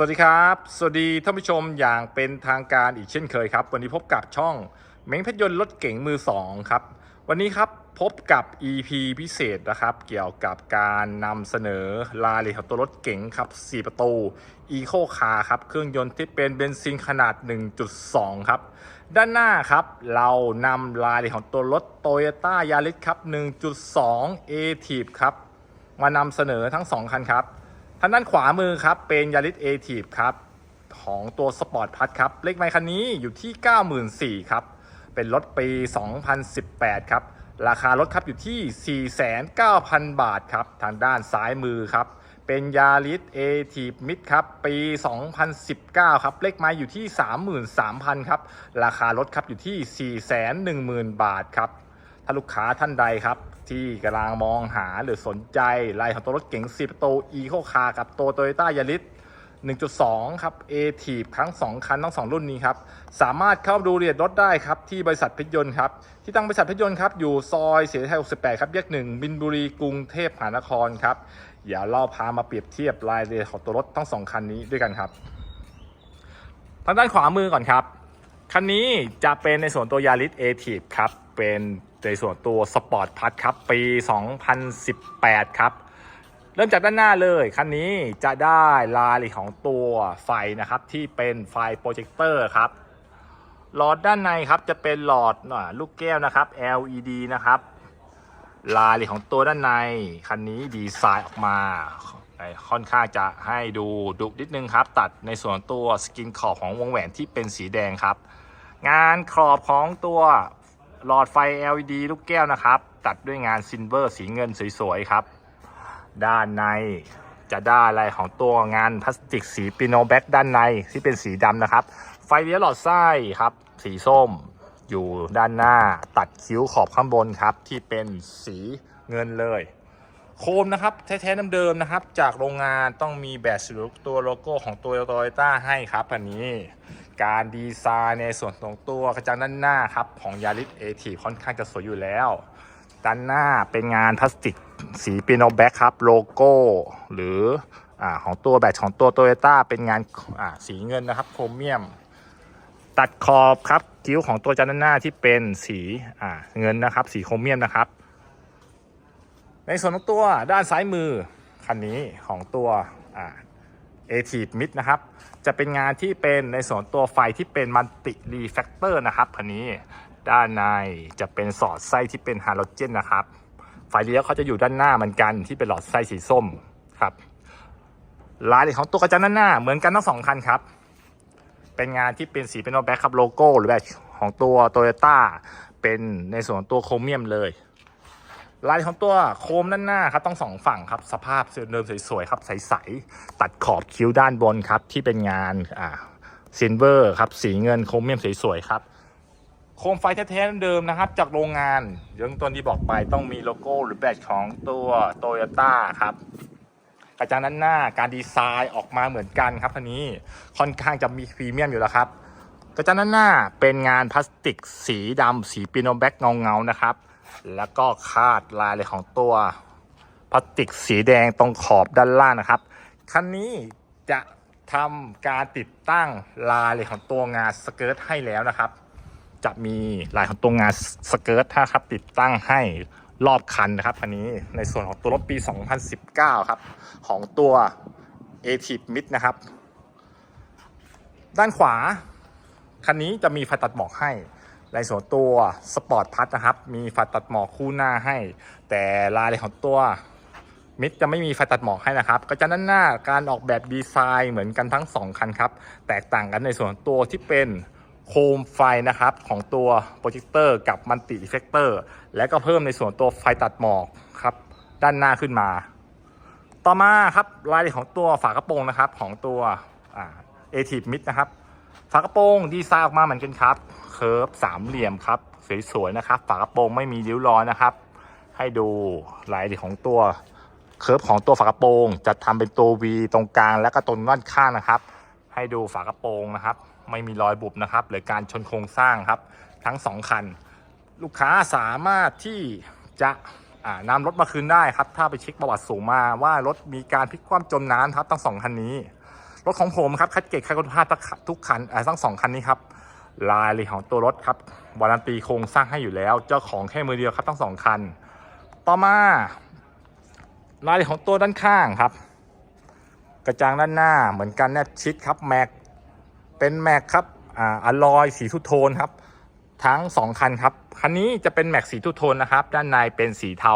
สวัสดีครับ สวัสดีท่านผู้ชมอย่างเป็นทางการอีกเช่นเคยครับ วันนี้พบกับช่องเม้งเพชรยนต์รถเก๋งมือ 2 ครับ วันนี้ครับพบกับ EP พิเศษนะครับ เกี่ยวกับการนำเสนอรายละเอียดของตัวรถเก๋งครับ 4 ประตู Eco Car ครับ เครื่องยนต์ที่เป็นเบนซินขนาด 1.2 ครับ ด้านหน้าครับ เรานำรายละเอียดของตัวรถ Toyota Yaris ครับ 1.2 a t i v ครับ มานำเสนอทั้ง 2 คันครับ ทางด้านขวามือครับ เป็นยาริสเอทีฟครับ ของตัวสปอร์ตพัทครับ เลขไมค์คันนี้อยู่ที่ 94,000ครับ เป็นรถปี 2018 ครับ ราคารถครับอยู่ที่ 49,000 บาทครับ ทางด้านซ้ายมือครับ เป็นยาริสเอทีฟมิดครับ ปี 2019 ครับ เลขไมค์อยู่ที่ 33,000 ครับ ราคารถครับอยู่ที่ 410,000 บาทครับ ถ้าลูกค้าท่านใดครับ ที่กำลังมองหาหรือสนใจรายของตัวรถเก๋ง4ประตู Eco Car กับตัว Toyota Yaris 1.2 ครับ a t i v ทั้ง 2 คันทั้ง 2 รุ่นนี้ครับ สามารถเข้าดูเอียดรถได้ครับ ที่บริษัทพชรยนต์ครับ ที่ตั้งบริษัทพชรยนต์ครับ อยู่ซอยเสียไทย 68 ครับแยกหนึ่งบินบุรีกรุงเทพมหานครครับเดี๋ยวเราพามาเปรียบเทียบรายละเอียดของตัวรถทั้ง 2 คันนี้ด้วยกันครับ ทางด้านขวามือก่อนครับ คันนี้จะเป็นในส่วนตัวยาริสเอทีฟครับ เป็น ในส่วนตัวสปอร์ตพัทครับ ปี 2018 ครับ เริ่มจากด้านหน้าเลยคันนี้จะได้รายละเอียดของตัวไฟนะครับ ที่เป็นไฟโปรเจคเตอร์ครับหลอดด้านในครับจะเป็นหลอดอ่าลูกแก้วนะครับ LED นะครับรายละเอียดของตัวด้านในคันนี้ดีไซน์ออกมาค่อนข้างจะให้ดูดุนิดนึงครับ ตัดในส่วนตัวสกินขอบของวงแหวนที่เป็นสีแดงครับ งานขอบของตัว หลอดไฟ LED ลูกแก้วนะครับ ตัดด้วยงานซิลเวอร์สีเงินสวยๆครับ ด้านในจะได้อะไรของตัวงานพลาสติกสีปิโนแบ็กด้านในที่เป็นสีดำนะครับ ไฟเลี้ยวหลอดไส้ครับ สีส้มอยู่ด้านหน้าตัดคิ้วขอบข้างบนครับ ที่เป็นสีเงินเลย โคมนะครับ แท้ๆเดิมๆนะครับ จากโรงงานต้องมีแบตหรือตัวโลโก้ของตัวโตโยต้าให้ครับอันนี้ การดีไซน์ในส่วนของตัวกระจังด้านหน้าครับของยาริสเอทีค่อนข้างจะสวยอยู่แล้ว ด้านหน้าเป็นงานพลาสติกสีปิโนแบ็กครับโลโก้ หรืออของตัวแบตของตัวโตโยต้าเป็นงานสีเงินนะครับโครเมียม ตัดขอบครับคิ้วของตัวจานด้านหน้าที่เป็นสีเงินนะครับ สีโครเมียมนะครับ ในส่วนของตัวด้านซ้ายมือคันนี้ของตัว อ่าเอทีมิดนะครับ จะเป็นงานที่เป็นในส่วนตัวไฟที่เป็นมัลติรีแฟกเตอร์นะครับคันนี้ด้านในจะเป็นสอดไส้ที่เป็นฮาโลเจนนะครับ ไฟเลี้ยวเขาจะอยู่ด้านหน้าเหมือนกันที่เป็นหลอดไส้สีส้มครับรายเอียดของตัวกระจังด้านหน้าเหมือนกันทั้งสองคันครับ เป็นงานที่เป็นสีเป็นโนแบ็คครับโลโก้หรือแบบของตัวโตโยต้าเป็นในส่วนตัวโครเมียมเลย ลายของตัวโคมด้านหน้าครับต้องสองฝั่งครับสภาพเดิมสวยๆครับใสๆตัดขอบคิ้วด้านบนครับที่เป็นงานอ่าซิลเวอร์ครับสีเงินโครเมียมสวยๆครับโคมไฟแท้ๆเดิมนะครับ จากโรงงานเรื่องต้นที่บอกไปต้องมีโลโก้หรือแบตของตัวโตโยต้าครับกระจังด้านหน้าการดีไซน์ออกมาเหมือนกันครับคันนี้ค่อนข้างจะมีพรีเมียมอยู่แล้วครับกระจังด้านหน้าเป็นงานพลาสติกสีดำสีปิโนแบ็กเงาๆนะครับ แล้วก็คาดลายเลยของตัวพลาสติกสีแดงตรงขอบด้านล่างนะครับ คันนี้จะทำการติดตั้งลายเลยของตัวงานสเกิร์ตให้แล้วนะครับ จะมีลายของตัวงานสเกิร์ตถ้าครับ ติดตั้งให้รอบคันนะครับคันนี้ในส่วนของตัวรถปี 2019 ครับ ของตัว a t i v Mid นะครับ ด้านขวา คันนี้จะมีไฟตัดหมอกให้ ในส่วนตัวสปอร์ตพัทนะครับ มีไฟตัดหมอกคู่หน้าให้ แต่ลายของตัวมิดจะไม่มีไฟตัดหมอกให้นะครับกระจังด้านหน้าการออกแบบดีไซน์เหมือนกันทั้ง 2 คันครับ แตกต่างกันในส่วนตัวที่เป็นโคมไฟนะครับของตัวโปรเจคเตอร์กับมัลติอิเฟกเตอร์และก็เพิ่มในส่วนตัวไฟตัดหมอกครับ ด้านหน้าขึ้นมา ต่อมาครับรายละเอียดของตัวฝากระโปรงนะครับของตัวเอทีมิดนะครับ ฝากระโปรงดีไซน์ออกมาเหมือนกันครับเคิร์ฟสามเหลี่ยมครับสวยๆนะครับฝากระโปรงไม่มีริ้วรอยนะครับ ให้ดูรายของตัวเคิร์ฟของตัวฝากระโปรงจะทำเป็นตัว V ตรงกลางและก็ตรงด้านข้างนะครับ ให้ดูฝากระโปรงนะครับ ไม่มีรอยบุบนะครับหรือการชนโครงสร้างครับ ทั้งสองคัน ลูกค้าสามารถที่จะอ่านำรถมาคืนได้ครับ ถ้าไปเช็คประวัติสูงมาว่ารถมีการพลิกคว่ำจมน้ำครับทั้งสองคันนี้ รถของผมครับคัดเกตคัดคุณภาพทุกคันอ่าทั้งสองคันนี้ครับลายเลยของตัวรถครับวารันตีโครงสร้างให้อยู่แล้ว เจ้าของแค่มือเดียวครับทั้งสองคัน ต่อมารายเอียของตัวด้านข้างครับ กระจังด้านหน้าเหมือนกันแนบชิดครับแม็กเป็นแม็กครับอ่าอลลอยสีทุโทนครับ ทั้ง 2 คันครับ คันนี้จะเป็นแม็กสีทุโทนนะครับ ด้านในเป็นสีเทา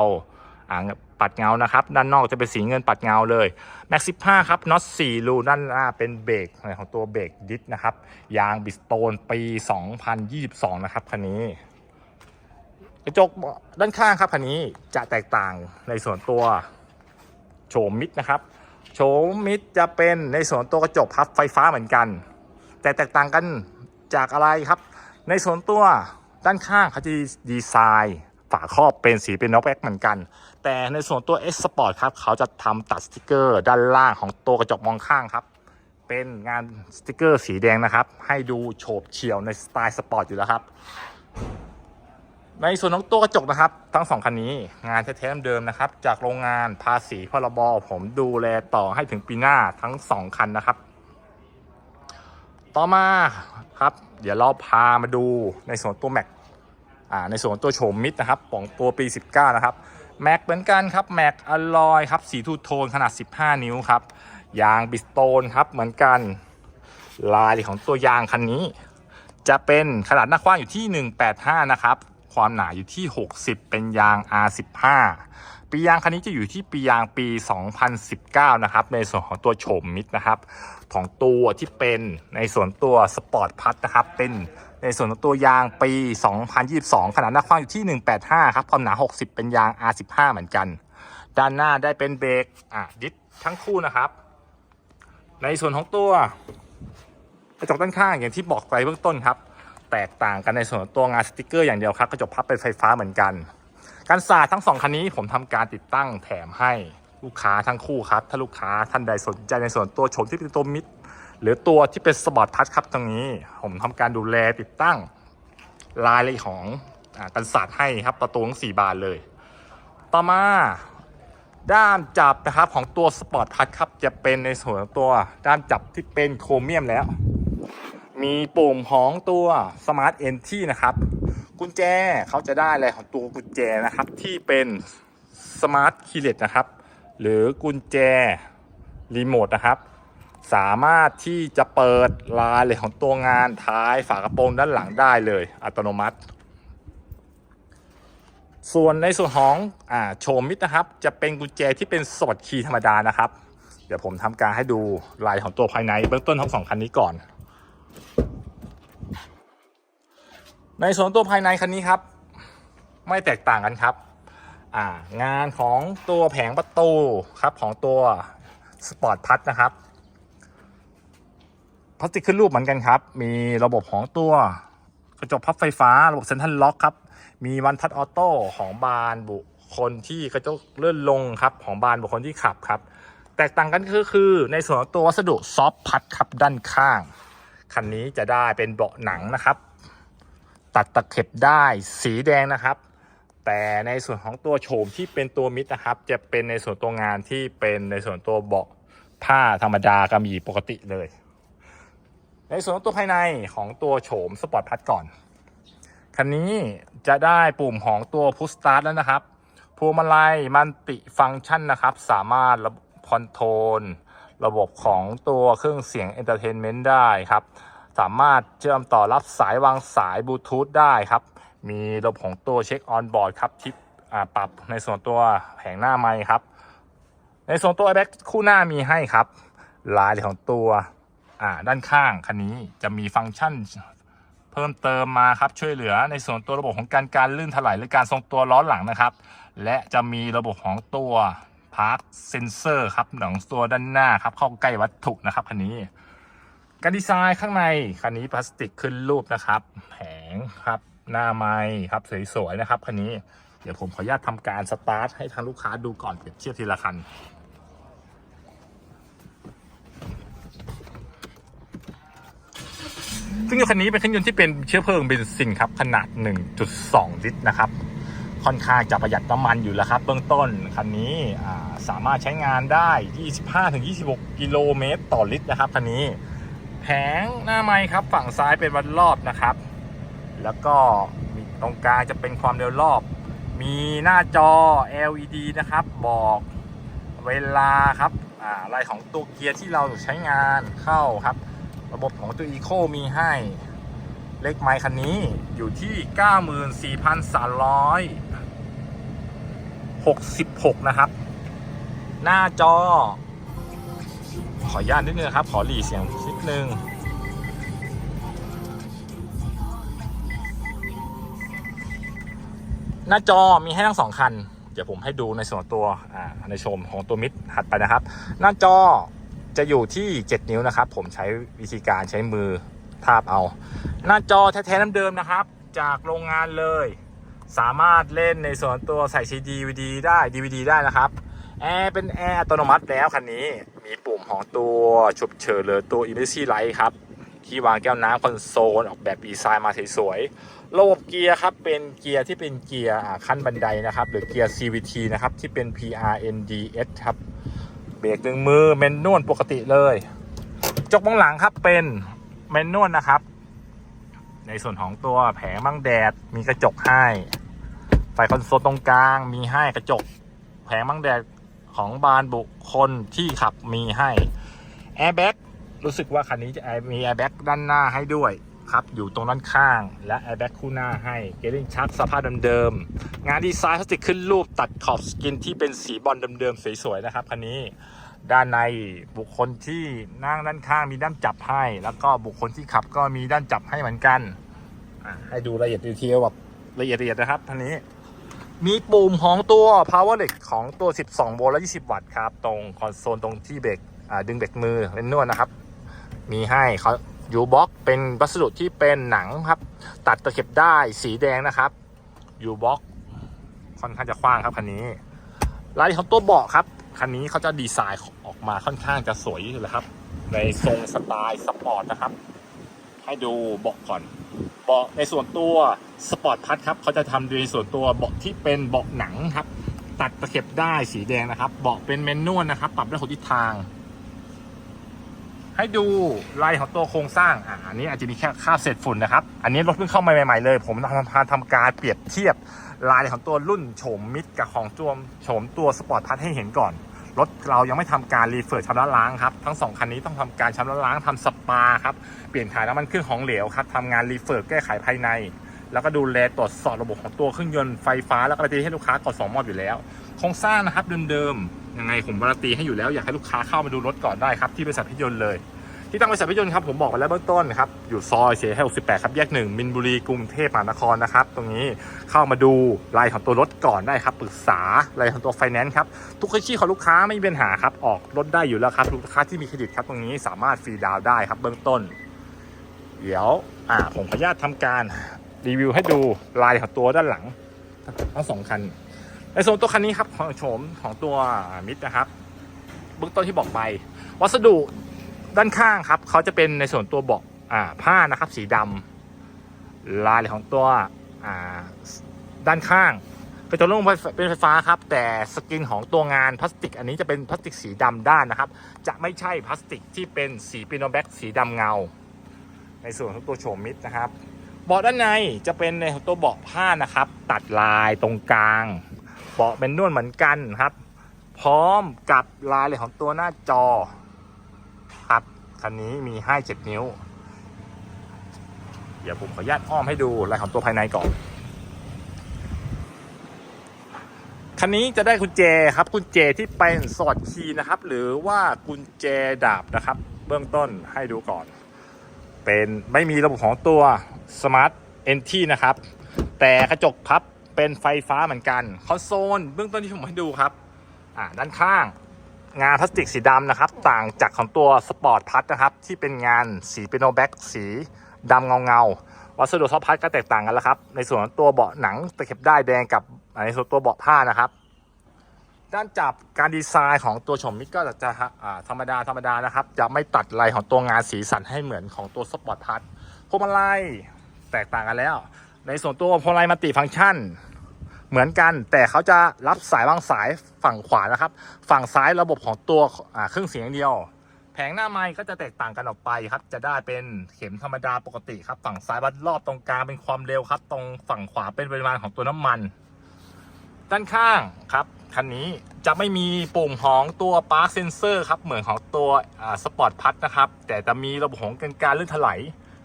อ่า ปัดเงานะครับ ด้านนอกจะเป็นสีเงินปัดเงาเลยแม็ก15ครับน็อต4รูด้านหน้าเป็นเบรกของตัวเบรกดิสนะครับ ยางบิสโตนปี 2022 นะครับคันนี้กระจกด้านข้างครับคันนี้จะแตกต่างในส่วนตัวโฉมมิดนะครับโฉมมิดจะเป็นในส่วนตัวกระจกพับไฟฟ้าเหมือนกัน แต่แตกต่างกันจากอะไรครับ ในส่วนตัวด้านข้างเขาจะดีไซน์ ฝาครอบเป็นสีเป็นน็อกแบ็กเหมือนกัน แต่ในส่วนตัว S Sport ครับ เขาจะทำตัดสติกเกอร์ด้านล่างของตัวกระจกมองข้างครับ เป็นงานสติกเกอร์สีแดงนะครับ ให้ดูโฉบเฉี่ยวในสไตล์สปอร์ตอยู่แล้วครับ ในส่วนของตัวกระจกนะครับ ทั้งสองคันนี้งานแท้ๆเดิมนะครับ จากโรงงานภาษีพรบผมดูแลต่อให้ถึงปีหน้าทั้งสองคันนะครับต่อมาครับ เดี๋ยวเราพามาดูในส่วนตัวแม็ก ในส่วนตัวโฉมมิดนะครับของตัวปี 19 นะครับแม็กเหมือนกันครับแม็กอลลอยครับสีทูโทนขนาด 15 นิ้วครับยางบิสโตนครับเหมือนกันลายของตัวยางคันนี้ จะเป็นขนาดหน้ากว้างอยู่ที่ 185 นะครับ ความหนาอยู่ที่ 60 เป็นยาง R15 ปียางคันนี้จะอยู่ที่ปียางปี 2019 นะครับ ในส่วนของตัวโฉมมิดนะครับ ของตัวที่เป็นในส่วนตัวสปอร์ตพัทนะครับ เป็น ในส่วนของตัวยางปี 2022 ขนาดหน้ากว้างอยู่ที่ 185 ครับความหนา 60 เป็นยาง R15 เหมือนกัน ด้านหน้าได้เป็นเบรกอะดิสทั้งคู่นะครับ ในส่วนของตัวกระจกด้านข้างอย่างที่บอกไปเบื้องต้นครับ แตกต่างกันในส่วนตัวงานสติกเกอร์อย่างเดียวครับกระจกพับเป็นไฟฟ้าเหมือนกันการสาดทั้งสองคันนี้ผมทำการติดตั้งแถมให้ลูกค้าทั้งคู่ครับ ถ้าลูกค้าท่านใดสนใจในส่วนตัวโฉมที่เป็นตัวมิด หรือตัวที่เป็นสปอร์ตพัทครับตรงนี้ ผมทำการดูแลติดตั้งรายละเอียดของอกันสาดให้ครับประตูทั้งสี่บานเลย ต่อมาด้ามจับนะครับของตัวสปอร์ตพัทครับจะเป็นในส่วนตัวด้ามจับที่เป็นโครเมียมแล้ว มีปุ่มของตัว Smart Entry นะครับกุญแจเขาจะได้อะไรของตัวกุญแจนะครับที่เป็น Smart Keyless นะครับ หรือกุญแจรีโมทนะครับ สามารถที่จะเปิดลายเลยของตัวงานท้ายฝากระโปรงด้านหลังได้เลยอัตโนมัติ ส่วนในส่วนของอ่าโชว์มิดนะครับ จะเป็นกุญแจที่เป็นสอดคีย์ธรรมดานะครับ เดี๋ยวผมทำการให้ดูลายของตัวภายในเบื้องต้นทั้งสองคันนี้ก่อน ในส่วนตัวภายในคันนี้ครับ ไม่แตกต่างกันครับงานของตัวแผงประตูครับของตัวสปอร์ตพัทนะครับ พลาสติกขึ้นรูปเหมือนกันครับ มีระบบของตัวกระจกพับไฟฟ้า ระบบเซ็นทรัลล็อกครับ มีวันทัชออโต้ของบานบุคคลที่กระจกเลื่อนลงครับของบานบุคคลที่ขับครับ แตกต่างกันก็คือในส่วนของตัววัสดุซอฟพัดครับด้านข้าง คันนี้จะได้เป็นเบาะหนังนะครับ ตัดตะเข็บได้สีแดงนะครับ แต่ในส่วนของตัวโฉมที่เป็นตัวมิดนะครับ จะเป็นในส่วนตัวงานที่เป็นในส่วนตัวเบาะผ้าธรรมดากระมีปกติเลย ในส่วนของตัวภายในของตัวโฉมสปอร์ตพัดก่อน คันนี้จะได้ปุ่มของตัวพุ s สตาร์ทแล้วนะครับพวงมาลัยมันติฟังก์ชันนะครับ สามารถระบคอนโทรลระบบของตัวเครื่องเสียงเอนเตอร์เทนเมนต์ได้ครับ สามารถเชื่อมต่อรับสายวางสายบลูทูธได้ครับ มีระบบของตัวเช็คออนบอร์ดครับที่อ่าปรับในส่วนตัวแผงหน้าไม้ครับ ในส่วนตัวแบ็คคู่หน้ามีให้ครับ ลายของตัว อ่าด้านข้างคันนี้จะมีฟังก์ชันเพิ่มเติมมาครับช่วยเหลือในส่วนตัวระบบของการการลื่นถลายหรือการทรงตัวล้อหลังนะครับ และจะมีระบบของตัวพาร์คเซนเซอร์ครับหนังตัวด้านหน้าครับเข้าใกล้วัตถุนะครับคันนี้การดีไซน์ข้างในคันนี้พลาสติกขึ้นรูปนะครับแผงครับหน้าไม้ครับสวยๆนะครับคันนี้เดี๋ยวผมขออนุญาตทำการสตาร์ทให้ทางลูกค้าดูก่อนเปรียบเทียบทีละคัน ซึ่งยนต์คันนี้เป็นเครื่องยนต์ที่เป็นเชื้อเพลิงเบนซินครับขนาด 1.2 ลิตรนะครับ ค่อนข้างจะประหยัดน้ำมันอยู่แล้วครับ เบื้องต้นคันนี้สามารถใช้งานได้ 25-26 กิโลเมตรต่อลิตรนะครับคันนี้แผงหน้าไม้ครับฝั่งซ้ายเป็นวัดรอบนะครับ แล้วก็มีตรงกลางจะเป็นความเร็วรอบ มีหน้าจอ LED นะครับ บอกเวลาครับอ่าอะไรของตัวเกียร์ที่เราใช้งานเข้าครับ ระบบของตัว Eco มีให้เลขไมค์คันนี้อยู่ที่ 94,366 นะครับ หน้าจอ ขออนุญาตนิดนึงนะครับ ขอหลีเสียงนิดนึง หน้าจอมีให้ทั้งสองคัน เดี๋ยวผมให้ดูในส่วนตัวอ่าในชมของตัวมิดถัดไปนะครับ หน้าจอ จะอยู่ที่ 7 นิ้วนะครับ ผมใช้วิธีการใช้มือทาบเอา หน้าจอแท้ๆน้ำเดิมนะครับ จากโรงงานเลย สามารถเล่นในส่วนตัวใส่ซีดีวีดีได้ DVD ได้นะครับแอร์เป็นแอร์อัตโนมัติแล้วคันนี้มีปุ่มของตัวฉุกเฉินหรือตัว Emergency Light ครับที่วางแก้วน้ำคอนโซลออกแบบดีไซน์มาสวยๆ ระบบเกียร์ครับเป็นเกียร์ที่เป็นเกียร์ขั้นบันไดนะครับ หรือเกียร์ CVT นะครับ ที่เป็น PRNDS ครับ เบรกหนึ่งมือเมนนวลปกติเลย จกมองหลังครับเป็นเมนนวลนะครับ ในส่วนของตัวแผงบังแดดมีกระจกให้ไฟคอนโซลตรงกลางมีให้กระจก แผงบังแดดของบานบุคคลที่ขับมีให้แอร์แบ็กรู้สึกว่าคันนี้จะมีแอร์แบ็กด้านหน้าให้ด้วย ครับอยู่ตรงด้านข้างและแอร์แบ็กคู่หน้าให้เกลิ่งชักสภาพเดิมๆงานดีไซน์พลาสติกขึ้นรูปตัดขอบสกินที่เป็นสีบอลเดิมๆสวยๆนะครับคันนี้ด้านในบุคคลที่นั่งด้านข้างมีด้านจับให้ แล้วก็บุคคลที่ขับก็มีด้านจับให้เหมือนกัน ให้ดูรายละเอียดดีเทลแบบละเอียดละเอียดนะครับท่านนี้ มีปุ่มของตัว power l e g ของตัว 12 โวลต์และ 20 วัตต์ครับ ตรงคอนโซลตรงที่เบรกดึงเบรกมือเป็นนวดนะครับ มีให้เขา ยูบ็อกเป็นวัสดุที่เป็นหนังครับ ตัดตะเข็บได้สีแดงนะครับยูบ็อกค่อนข้างจะกว้างครับคันนี้รายละเของตัวเบาะครับคันนี้เขาจะดีไซน์ออกมาค่อนข้างจะสวยเลยครับ ในทรงสไตล์สปอร์ตนะครับ ให้ดูเบาะก่อนเบาะในส่วนตัวสปอร์ตพัทครับเขาจะทำในส่วนตัวเบาะที่เป็นเบาะหนังครับ ตัดตะเข็บได้สีแดงนะครับ เบาะเป็นแมนนวลนะครับ ปรับได้หกทิศทาง ให้ดูลายของตัวโครงสร้างอ่าอันนี้อาจจะมีแค่ค่าบเศษฝุ่นนะครับ อันนี้รถเพิ่งเข้ามาใหม่ๆเลย ผมทำทำทำการเปรียบเทียบลายของตัวรุ่นโฉมมิดกับของตัวโฉมตัวสปอร์ตพัทให้เห็นก่อนรถเรายังไม่ทำการรีเฟิร์ชชำระล้างครับทั้งสองคันนี้ต้องทำการชำระล้างทำสปาครับเปลี่ยนถ่ายน้ำมันเครื่องของเหลวครับทำงานรีเฟิร์ชแก้ไขภายใน แล้วก็ดูแลตรวจสอบระบบของตัวเครื่องยนต์ไฟฟ้า แล้วก็การันให้ลูกค้าก่อนสองมอบอยู่แล้ว โครงสร้างนะครับเดิมๆ ยังไงผมการันตีให้อยู่แล้วอยากให้ลูกค้าเข้ามาดูรถก่อนได้ครับที่บริษัทพิยนต์เลย ที่ตั้งบริษัทพิยนต์ครับผมบอกไปแล้วเบื้องต้นครับอยู่ซอยเสียให้68ครับแยกหนึ่งมินบุรีกรุงเทพมหานครนะครับตรงนี้เข้ามาดูรายของตัวรถก่อนได้ครับปรึกษารายของตัวไฟแนนซ์ครับทุกเคสของลูกค้าไม่มีปัญหาครับออกรถได้อยู่แล้วครับลูกค้าที่มีเครดิตครับตรงนี้สามารถฟรีดาวน์ได้ครับเบื้องต้น เดี๋ยวอ่าผมขออนุญาตทำการรีวิวให้ดูลายของตัวด้านหลังทั้งสองคัน ในส่วนตัวคันนี้ครับของโฉมของตัวมิดนะครับเบื้องต้นที่บอกไป วัสดุด้านข้างครับเขาจะเป็นในส่วนตัวเบาะผ้านะครับ สีดำลายของตัวด้านข้างเป็นตัวลงเป็นไฟฟ้าครับ แต่สกินของตัวงานพลาสติก อันนี้จะเป็นพลาสติกสีดำด้านนะครับ จะไม่ใช่พลาสติกที่เป็นสีปิโนแบ็กสีดำเงา ในส่วนของตัวโฉมมิดนะครับเบาะด้านในจะเป็นในตัวเบาะผ้านะครับ ตัดลายตรงกลางาะเป็นนวดเหมือนกันครับ พร้อมกับลายเลยของตัวหน้าจอ ครับคันนี้มีให้7นิ้ว เดี๋ยวผมขออนุญาตอ้อมให้ดูลายของตัวภายในก่อนคันนี้จะได้กุญแจครับกุญแจที่เป็นสอดคีย์นะครับ หรือว่ากุญแจดาบนะครับ เบื้องต้นให้ดูก่อน เป็นไม่มีระบบของตัว Smart Entry นะครับ แต่กระจกพับ เป็นไฟฟ้าเหมือนกันคอนโซลเบื้องต้นที่ผมให้ดูครับอ่าด้านข้าง งานพลาสติกสีดำนะครับ ต่างจากของตัวสปอร์ตพัทนะครับ ที่เป็นงานสีเปโนแบ็กสีดำเงาเงาๆวัสดุซอฟต์พัทก็แตกต่างกันแล้วครับ ในส่วนของตัวเบาะหนังตะเข็บได้ายแดงกับในส่วนตัวเบาะผ้านะครับ ด้านจับการดีไซน์ของตัวชมมิกก็จะอ่าธรรมดาธรรมดานะครับ จะไม่ตัดลายของตัวงานสีสันให้เหมือนของตัวสปอร์ตพัทพวงมาลัยแตกต่างกันแล้ว ในส่วนตัวพวงมาลัยมัลติฟังก์ชัน เหมือนกันแต่เขาจะรับสายบางสายฝั่งขวานะครับ ฝั่งซ้ายระบบของตัวเครื่องเสียงเดียว แผงหน้าไม้ก็จะแตกต่างกันออกไปครับ จะได้เป็นเข็มธรรมดาปกติครับ ฝั่งซ้ายวัดรอบตรงกลางเป็นความเร็วครับ ตรงฝั่งขวาเป็นปริมาณของตัวน้ำมัน ด้านข้างครับคันนี้จะไม่มีปุ่มของตัวปาร์คเซนเซอร์ครับเหมือนของตัวสปอร์ตพัทนะครับแต่จะมีระบบของการการลื่นถลาย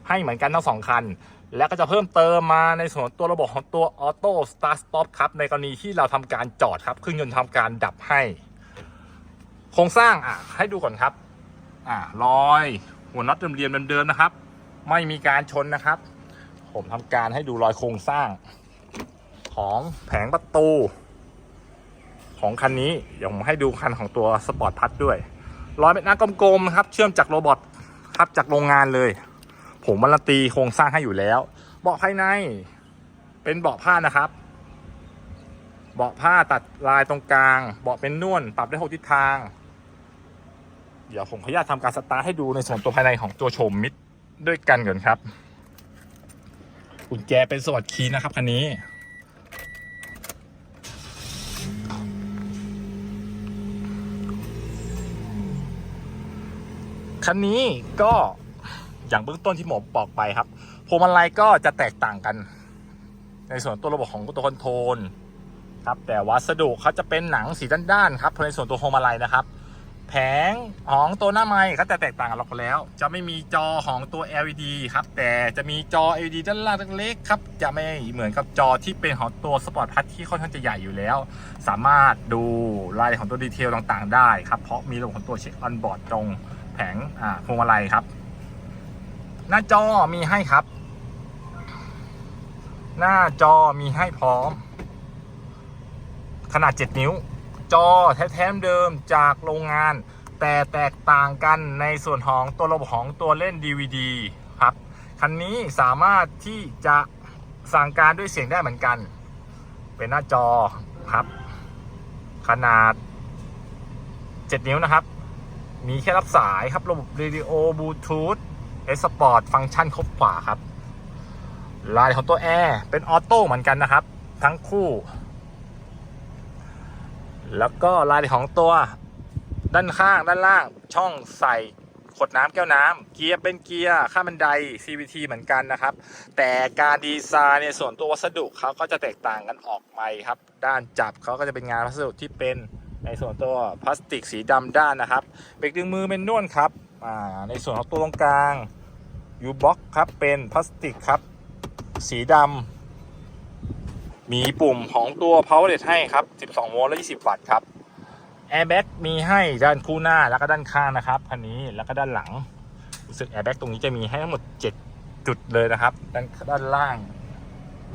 ให้เหมือนกันทั้งสองคัน แล้วก็จะเพิ่มเติมมาในส่วนตัวระบบของตัวออโต้สตาร์สต็อปครับในกรณีที่เราทำการจอดครับเครื่องยนต์ทำการดับให้ โครงสร้างอะให้ดูก่อนครับอ่ารอย หัวน็อตเรียมเดิมๆนะครับ ไม่มีการชนนะครับ ผมทำการให้ดูรอยโครงสร้าง ของแผงประตู ของคันนี้เดี๋ยวผมให้ดูคันของตัวสปอร์ตพัทด้วยรอยเม็ดหน้ากลมๆครับ เชื่อมจากโรบอทครับจากโรงงานเลย ผมวารันตีโครงสร้างให้อยู่แล้ว เบาะภายใน เป็นเบาะผ้านะครับ เบาะผ้าตัดลายตรงกลาง เบาะเป็นนวลปรับได้หกทิศทาง เดี๋ยวผมขออนุญาตทำการสตาร์ทให้ดูในส่วนตัวภายในของตัวโฉมมิดด้วยกันก่อนครับกุญแจเป็นสวัสดคีนะครับคันนี้คันนี้ก็ อย่างเบื้องต้นที่ผมบอกไปครับพวงมาลัยก็จะแตกต่างกัน ในส่วนตัวระบบของตัวคอนโทรลครับแต่วัสดุเขาจะเป็นหนังสีด้านๆครับในส่วนตัวพวงมาลัยนะครับ แผงของตัวหน้าไม้ก็จะแตกต่างกันออกแล้ว จะไม่มีจอของตัว LED ครับแต่จะมีจอ LED ด้านล่างเล็กๆครับจะไม่เหมือนกับจอที่เป็นของตัวสปอร์ตพัทที่ค่อนข้างจะใหญ่อยู่แล้ว สามารถดูรายละเอียดของตัวดีเทลต่างๆ ได้ครับเพราะมีระบบของตัวเช็คออนบอร์ดตรงแผงอ่าพวงมาลัยครับ หน้าจอมีให้ครับ หน้าจอมีให้พร้อม ขนาด 7 นิ้ว จอแท้ๆเดิมจากโรงงาน แต่แตกต่างกันในส่วนของตัวระบบของตัวเล่น DVD ครับ คันนี้สามารถที่จะสั่งการด้วยเสียงได้เหมือนกัน เป็นหน้าจอครับ ขนาด 7 นิ้วนะครับ มีแค่รับสายครับระบบเรดิโอบลูทูธ เอสปอร์ตฟังก์ชันครบกว่าครับ ลายของตัวแอร์เป็นออโต้เหมือนกันนะครับ ทั้งคู่ แล้วก็ลายของตัวด้านข้างด้านล่างช่องใส่ขวดน้ำแก้วน้ำเกียร์เป็นเกียร์ข้ามบันได CVT เหมือนกันนะครับ แต่การดีไซน์ในส่วนตัววัสดุเขาก็จะแตกต่างกันออกไปครับ ด้านจับเขาก็จะเป็นงานวัสดุที่เป็นในส่วนตัวพลาสติกสีดำด้านนะครับเบรกดึงมือเป็นนวลครับในส่วนของตัวตรงกลาง ยูบ็อกครับเป็นพลาสติกครับ สีดำมีปุ่มของตัว power outlet ให้ครับ 12 โวลต์และ 20 วัตต์ครับ airbag มีให้ด้านคู่หน้าแล้วก็ด้านข้างนะครับคันนี้แล้วก็ด้านหลังรู้สึก airbag ตรงนี้จะมีให้ทั้งหมด 7 จุดเลยนะครับ ด้านด้านล่าง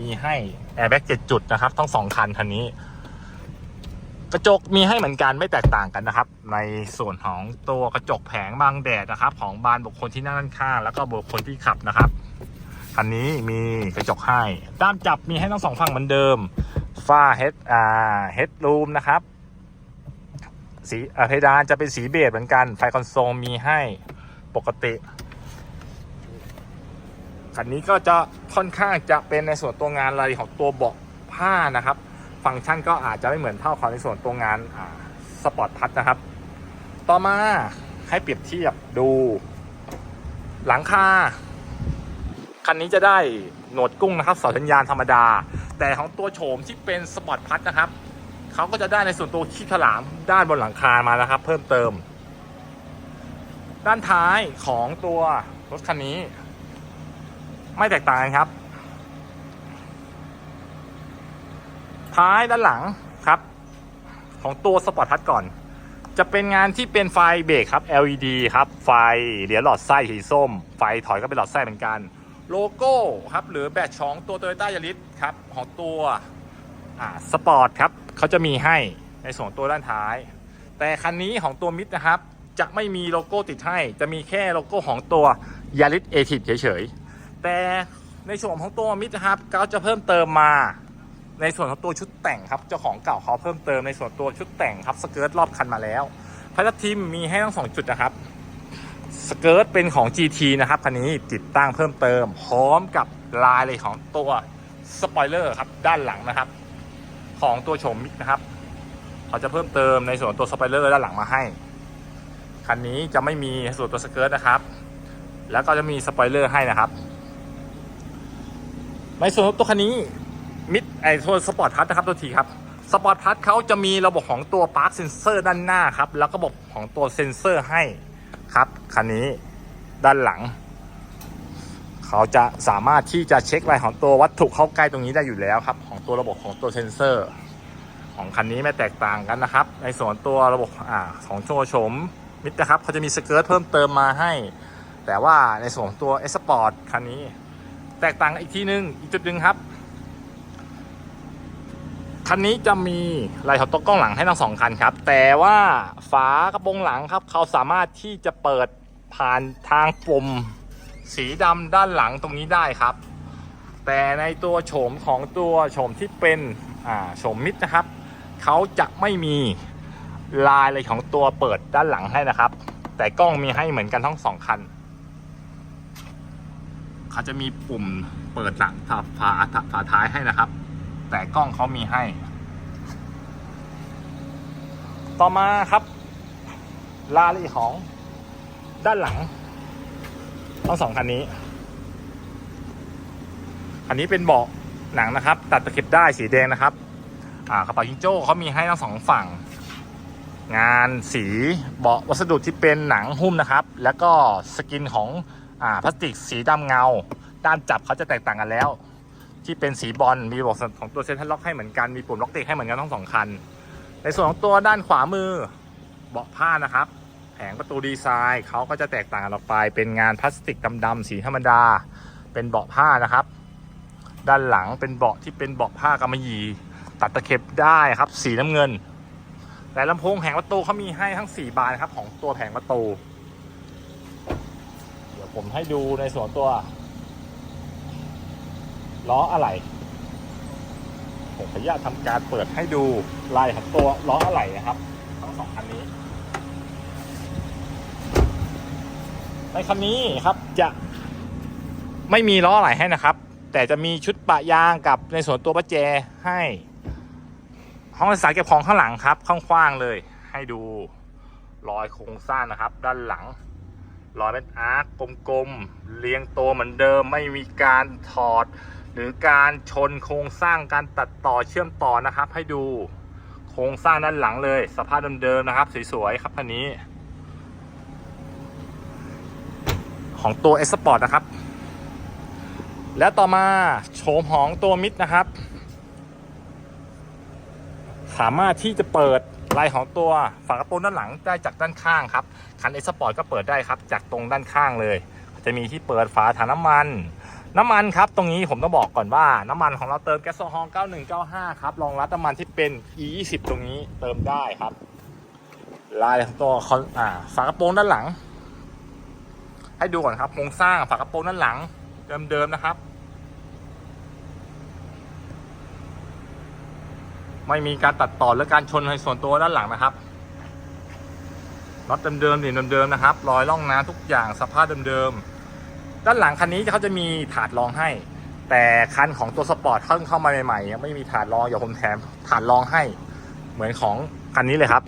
มีให้ airbag 7จุดนะครับทั้งสองคันคันนี้ กระจกมีให้เหมือนกันไม่แตกต่างกันนะครับ ในส่วนของตัวกระจกแผงบังแดดนะครับ ของบานบุคคลที่นั่งด้านข้าง แล้วก็บุคคลที่ขับนะครับคันนี้มีกระจกให้ด้ามจับมีให้ทั้งสองฝั่งเหมือนเดิมฝ้าเฮดอ่าเฮดรูมนะครับสีอ่าเพดานจะเป็นสีเบจเหมือนกันไฟคอนโซลมีให้ปกติคันนี้ก็จะค่อนข้างจะเป็นในส่วนตัวงานรายละเอียดของตัวเบาะผ้านะครับ ฟังก์ชันก็อาจจะไม่เหมือนเท่าของในส่วนตัวงานสปอร์ตพัทนะครับ ต่อมาให้เปรียบเทียบดูหลังคาคันนี้จะได้โหนดกุ้งนะครับเสาสัญญาณธรรมดา แต่ของตัวโฉมที่เป็นสปอร์ตพัทนะครับเขาก็จะได้ในส่วนตัวขี้ฉลามด้านบนหลังคามานะครับ เพิ่มเติม ด้านท้ายของตัวรถคันนี้ ไม่แตกต่างครับ ท้ายด้านหลังครับ ของตัวสปอร์ตพัทก่อน จะเป็นงานที่เป็นไฟเบรกครับ LED ครับ ไฟเหรียญหลอดไส้สีส้ม ไฟถอยก็เป็นหลอดไส้เหมือนกัน โลโก้ครับหรือแบตของตัว Toyota Yaris ครับของตัวสปอร์ตครับเขาจะมีให้ในส่วนของตัวด้านท้าย แต่คันนี้ของตัวมิดนะครับ จะไม่มีโลโก้ติดให้ จะมีแค่โลโก้ของตัว Yaris a t i v เฉยๆแต่ในส่วนของตัวมิดนะครับเขาจะเพิ่มเติมมา ในส่วนของตัวชุดแต่งครับเจ้าของเก่าเขาเพิ่มเติมในส่วนตัวชุดแต่งครับสเกิร์ตรอบคันมาแล้วพัททิมมีให้ทั้งสองจุดนะครับสเกิร์ตเป็นของ GT นะครับคันนี้ติดตั้งเพิ่มเติม พร้อมกับลายเลยของตัวสปอยเลอร์ครับด้านหลังนะครับ ของตัวโฉมมิกนะครับเขาจะเพิ่มเติมในส่วนตัวสไปเลอร์ด้านหลังมาให้คันนี้จะไม่มีส่วนตัวสเกิร์ตนะครับ แล้วก็จะมีสปอยเลอร์ให้นะครับในส่วนของตัวคันนี้ มิดไอโทนสปอร์ตพัทนะครับตัวทีครับสปอร์ตพัทเขาจะมีระบบของตัวปาร์คเซนเซอร์ด้านหน้าครับ แล้วก็ระบบของตัวเซนเซอร์ให้ครับคันนี้ด้านหลัง เขาจะสามารถที่จะเช็ครายของตัววัตถุเข้าใกล้ตรงนี้ได้อยู่แล้วครับ ของตัวระบบของตัวเซนเซอร์ ของคันนี้ไม่แตกต่างกันนะครับ ในส่วนตัวระบบอ่าของโชว์โฉมมิดนะครับเขาจะมีสเกิร์ตเพิ่มเติมมาให้ แต่ว่าในส่วนตัวเอสปอร์ตคันนี้ แตกต่างอีกทีนึงอีกจุดหนึ่งครับ คันนี้จะมีไลท์ของตัวกล้องหลังให้ทั้งสองคันครับ แต่ว่าฝากระโปรงหลังครับเขาสามารถที่จะเปิดผ่านทางปุ่มสีดำด้านหลังตรงนี้ได้ครับ แต่ในตัวโฉมของตัวโฉมที่เป็นโฉมมิดนะครับ เขาจะไม่มีลายเลยของตัวเปิดด้านหลังให้นะครับ แต่กล้องมีให้เหมือนกันทั้งสองคันเขาจะมีปุ่มเปิดหลังฝาฝาท้ายให้นะครับ แต่กล้องเขามีให้ ต่อมาครับรายละเอียดของด้านหลังทั้งสองคันนี้อันนี้เป็นเบาะหนังนะครับ ตัดตะเข็บได้สีแดงนะครับอ่ากระเป๋าจิงโจ้เขามีให้ทั้งสองฝั่ง งานสีเบาะวัสดุที่เป็นหนังหุ้มนะครับ แล้วก็สกินของอ่าพลาสติกสีดำเงา ด้านจับเขาจะแตกต่างกันแล้ว ที่เป็นสีบอลมีระบบของตัวเซ็นทรัลล็อกให้เหมือนกันมีปุ่มล็อกเตะให้เหมือนกันทั้งสองคัน ในส่วนของตัวด้านขวามือเบาะผ้านะครับ แผงประตูดีไซน์เขาก็จะแตกต่างกันออกไป เป็นงานพลาสติกดำๆสีธรรมดา เป็นเบาะผ้านะครับ ด้านหลังเป็นเบาะที่เป็นเบาะผ้ากำมะหยี่ตัดตะเข็บได้ครับ สีน้ำเงิน แต่ลำโพงแผงประตูเขามีให้ทั้ง 4 บานครับของตัวแผงประตู เดี๋ยวผมให้ดูในส่วนตัว ล้ออะไรผมขออนุญาตทำการเปิดให้ดูลายของตัวล้ออะไรนะครับ ทั้งสองคันนี้ ในคันนี้ครับจะไม่มีล้ออะไรให้นะครับ แต่จะมีชุดปะยางกับในส่วนตัวประแจให้ ห้องสายเก็บของข้างหลังครับข้างขว้างๆเลย ให้ดูรอยโครงสร้างนะครับ ด้านหลังรอยเป็นอาร์คกลมๆเรียงตัวเหมือนเดิมไม่มีการถอด หรือการชนโครงสร้างการตัดต่อเชื่อมต่อนะครับ ให้ดูโครงสร้างด้านหลังเลย สภาพเดิมๆนะครับ สวยๆครับคันนี้ ของตัว S Sport นะครับ และต่อมาโฉมของตัวมิดนะครับ สามารถที่จะเปิดลายของตัวฝากระโปรงด้านหลังได้จากด้านข้างครับคันเอสปอร์ตก็เปิดได้ครับจากตรงด้านข้างเลย จะมีที่เปิดฝาถังน้ำมัน น้ำมันครับ ตรงนี้ผมต้องบอกก่อนว่า น้ำมันของเราเติมแก๊สโซฮอล์9195 ครับรองรับน้ำมันที่เป็น E20 ตรงนี้เติมได้ครับ ลายของตัวคอนอ่าฝากระโปรงด้านหลัง ให้ดูก่อนครับโครงสร้างฝากระโปรงด้านหลัง เดิมๆนะครับ ไม่มีการตัดต่อหรือการชนในส่วนตัวด้านหลังนะครับน็อตเดิมๆนี่เดิมๆนะครับ รอยร่องน้ำทุกอย่างสภาพเดิมๆ ด้านหลังคันนี้เขาจะมีถาดรองให้ แต่คันของตัวสปอร์ตเพิ่งเข้ามาใหม่ๆ ไม่มีถาดรองอย่าผมแถมถาดรองให้ เหมือนของคันนี้เลยครับ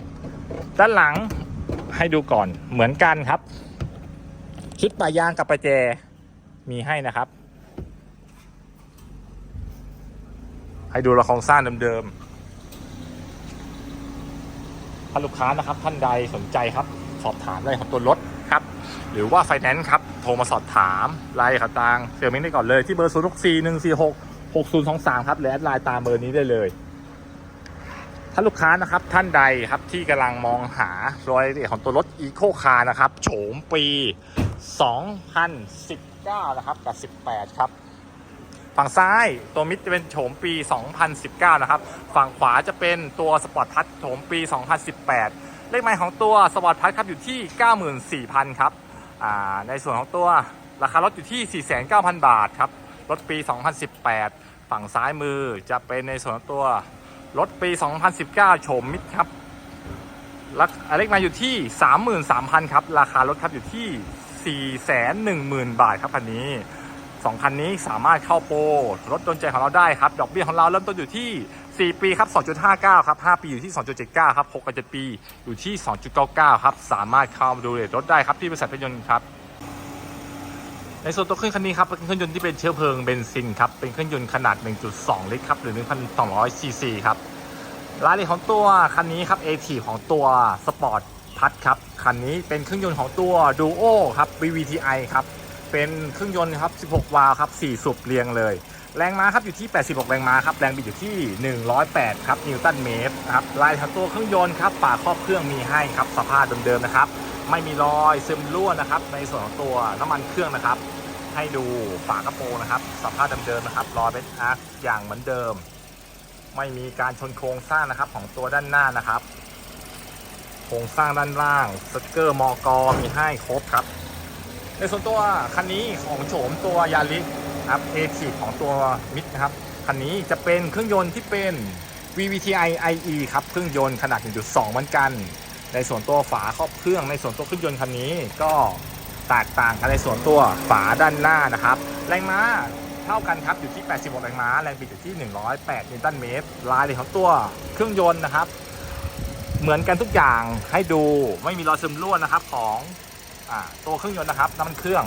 ด้านหลังให้ดูก่อนเหมือนกันครับ ชุดปะยางกับประแจมีให้นะครับ ให้ดูละครสร้างเดิมๆถ้าลูกค้านะครับท่านใดสนใจครับ สอบถามได้ครับตัวรถ หรือว่าไฟแนนซ์ครับ โทรมาสอบถามรายขับตางเสี่ยมิ้งได้ก่อนเลยที่เบอร์ 0 6 4 1 4 6 6 0 2 3 ครับหรือแอดไลน์ตามเบอร์นี้ได้เลย ถ้าลูกค้านะครับท่านใดครับที่กำลังมองหารายละเอียดของตัวรถ Eco Car นะครับ โฉมปี 2019 นะครับ กับ 18 ครับ ฝั่งซ้ายตัวมิดจะเป็นโฉมปี 2019 นะครับ ฝั่งขวาจะเป็นตัวสปอร์ตพัทโฉมปี 2018เลขหมายของตัวสปอร์ตพัทครับอยู่ที่ 94,000 ครับ ในส่วนของตัวราคารถอยู่ที่ 49,000 บาทครับ รถปี 2018 ฝั่งซ้ายมือจะเป็นในส่วนของตัวรถปี 2019 โฉมมิดครับราคาเลขหมาอยู่ที่ 33,000 ครับ ราคารถครับอยู่ที่ 410,000 บาทครับคันนี้สองคันนี้สามารถเข้าโปรรถโดนใจของเราได้ครับ ดอกเบี้ยของเราเริ่มต้นอยู่ที่ 4 ปีครับ 2.59 ครับ 5 ปีอยู่ที่ 2.79 ครับ6กับ7ปีอยู่ที่ 2.99 ครับ สามารถเข้ามาดูเลยรถได้ครับที่บริษัทเพยนต์ครับ ในส่วนตัวเครื่องคันนี้ครับเป็นเครื่องยนต์ที่เป็นเชื้อเพลิงเบนซินครับ เป็นเครื่องยนต์ขนาด 1.2 ลิตรครับ หรือ 1,200 ซีซีครับ รายละเอียดของตัวคันนี้ครับ AT ของตัวสปอร์ตพัทครับ คันนี้เป็นเครื่องยนต์ของตัว Duo ครับ VVTi ครับ เป็นเครื่องยนต์ครับ 16 วาล์วครับ 4 สูบเรียงเลย แรงม้าครับอยู่ที่ 86 แรงม้าครับแรงบิดอยู่ที่ 108 ครับนิวตันเมตรนะครับลายของตัวเครื่องยนต์ครับฝาครอบเครื่องมีให้ครับสภาพเดิมๆนะครับ ไม่มีรอยซึมรั่วนะครับ ในส่วนของตัวน้ำมันเครื่องนะครับ ให้ดูฝากระโปรงนะครับสภาพเดิมๆนะครับรอยเป็นอาร์คอย่างเหมือนเดิม ไม่มีการชนโครงสร้างนะครับของตัวด้านหน้านะครับ โครงสร้างด้านล่างสติกเกอร์มอกอมีให้ครบครับ ในส่วนตัวคันนี้ของโฉมตัวยาริส ครับเอทีของตัวมิดนะครับคันนี้จะเป็นเครื่องยนต์ที่เป็น VVTi IE ครับเครื่องยนต์ขนาด 1.2เหมือนกัน ในส่วนตัวฝาครอบเครื่องในส่วนตัวเครื่องยนต์คันนี้ก็แตกต่างกันในส่วนตัวฝาด้านหน้านะครับ แรงม้าเท่ากันครับอยู่ที่ 86 แรงม้า แรงบิดอยู่ที่ 108 นิวตันเมตร ลายของตัวเครื่องยนต์นะครับ เหมือนกันทุกอย่างให้ดูไม่มีรอยซึมรั่วนะครับของอตัวเครื่องยนต์นะครับน้ำมันเครื่อง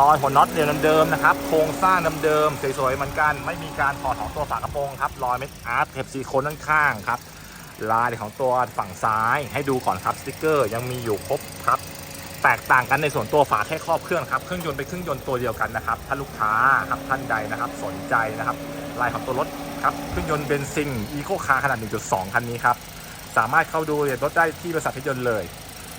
รอยหัวน็อตเดิมๆนะครับ โครงสร้างเดิมๆสวยๆเหมือนกัน ไม่มีการถอดของตัวฝากระโปรงครับ รอยเม็ดอาร์ตเทปซีโคนด้านข้างครับ ลายของตัวฝั่งซ้ายให้ดูก่อนครับสติกเกอร์ยังมีอยู่ครบครับ แตกต่างกันในส่วนตัวฝาแค่ครอบเครื่องครับ เครื่องยนต์เป็นเครื่องยนต์ตัวเดียวกันนะครับ ถ้าลูกค้าครับท่านใดนะครับ สนใจนะครับ ลายของตัวรถครับ เครื่องยนต์เบนซินอีโคคาร์ขนาด 1.2 คันนี้ครับ สามารถเข้าดูรถได้ที่บริษัทเพชรยนต์เลย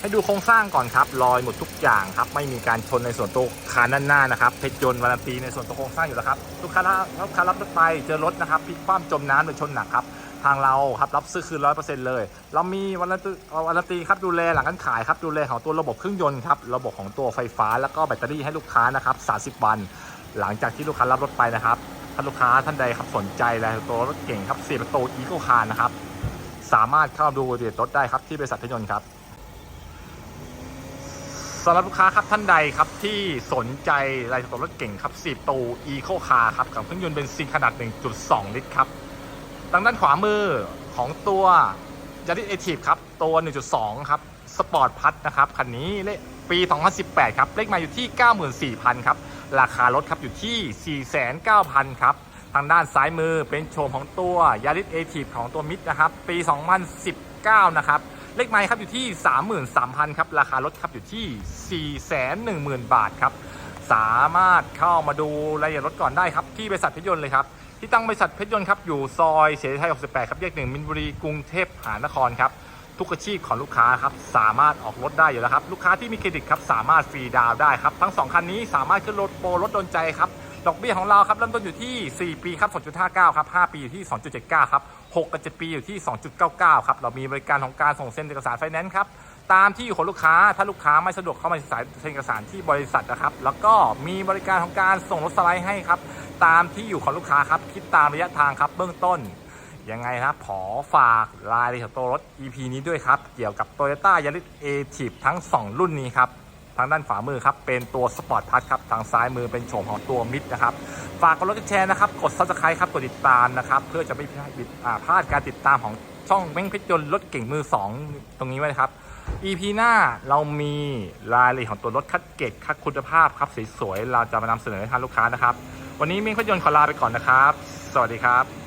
ให้ดูโครงสร้างก่อนครับรอยหมดทุกอย่างครับไม่มีการชนในส่วนตัวคานด้านหน้านะครับเพชรยนต์วารันตีในส่วนตัวโครงสร้างอยู่แล้วครับลูกค้าลูกค้ารับรถไปเจอรถนะครับพลิกคว่ำจมน้ำหรือชนหนักครับทางเราครับรับซื้อคืนร้อยเปอร์เซ็นต์เลย เรามีวันละวันละตีครับดูแลหลังการขายครับดูแลของตัวระบบเครื่องยนต์ครับระบบของตัวไฟฟ้าแล้วก็แบตเตอรี่ให้ลูกค้านะครับ30วัน หลังจากที่ลูกค้ารับรถไปนะครับถ้านลูกค้าท่านใดครับสนใจแล้วตัวรถเก่งครับสี่ประตูอีโคคาร์นะครับสามารถเข้าดูรายละเอียดรถได้ครับที่บริษัทเพยนต์ครับ สำหรับลูกค้าครับท่านใดครับที่สนใจรายตัวรถเก่งครับ4ประตูอีโคคาร์ครับกับเครื่องยนต์เบนซินขนาด 1.2 ลิตรครับทางด้านขวามือของตัวยาริสเอทีฟครับตัว 1.2 ครับสปอร์ตพัทนะครับคันนี้เลขปี 2018 ครับเลขมาอยู่ที่ 94,000 ครับ ราคารถครับอยู่ที่ 49,000 ครับ ทางด้านซ้ายมือเป็นโชมของตัวยาริสเอทีฟของตัวมิดนะครับ ปี 2019 นะครับ เลขไม้ครับอยู่ที่ 33,000ครับราคารถครับอยู่ที่ 410,000 บาทครับสามารถเข้ามาดูรายละเอียดรถก่อนได้ครับที่บริษัทเพชรยนต์เลยครับที่ตั้งบริษัทเพชรยนต์ครับอยู่ซอยเสรีไทย 68 ครับแยกหนึ่งมินบุรีกรุงเทพมหานครครับทุกอาชีพของลูกค้าครับสามารถออกรถได้อยู่แล้วครับลูกค้าที่มีเครดิตครับสามารถฟรีดาวได้ครับทั้ง 2 คันนี้สามารถขึ้นรถโปรรถโดนใจครับ ดอกเบี้ยของเราครับเริ่มต้นอยู่ที่ 4 ปีครับ 2.59 ครับ 5 ปีอยู่ที่ 2.79 ครับ 6 กับ 7 ปีอยู่ที่ 2.99 ครับ เรามีบริการของการส่งเซ็นเอกสารไฟแนนซ์ครับ ตามที่อยู่ของลูกค้า ถ้าลูกค้าไม่สะดวกเข้ามาสายเซ็นเอกสารที่บริษัทนะครับ แล้วก็มีบริการของการส่งรถสไลด์ให้ครับ ตามที่อยู่ของลูกค้าครับ คิดตามระยะทางครับ เบื้องต้น ยังไงครับ ขอฝากรายละเอียดขตัวรถ EP นี้ด้วยครับ เกี่ยวกับ Toyota Yaris a t i v ทั้ง 2 รุ่นนี้ครับ ทางด้านขวามือครับเป็นตัว Sport Plus ครับทางซ้ายมือเป็นโฉมของตัวมิดนะครับฝากกดไลค์แชร์นะครับกด Subscribe ครับกดติดตามนะครับเพื่อจะไม่พลาดอ่าพลาดการติดตามของช่องเม้งเพชรยนต์รถเก่งมือ 2 ตรงนี้ไว้นะครับ EP หน้าเรามีรายละเอียดของตัวรถคัดเกรดคัดคุณภาพครับสวยๆเราจะมานำเสนอให้ทางลูกค้านะครับ วันนี้เม้งเพชรยนต์ขอลาไปก่อนนะครับ สวัสดีครับ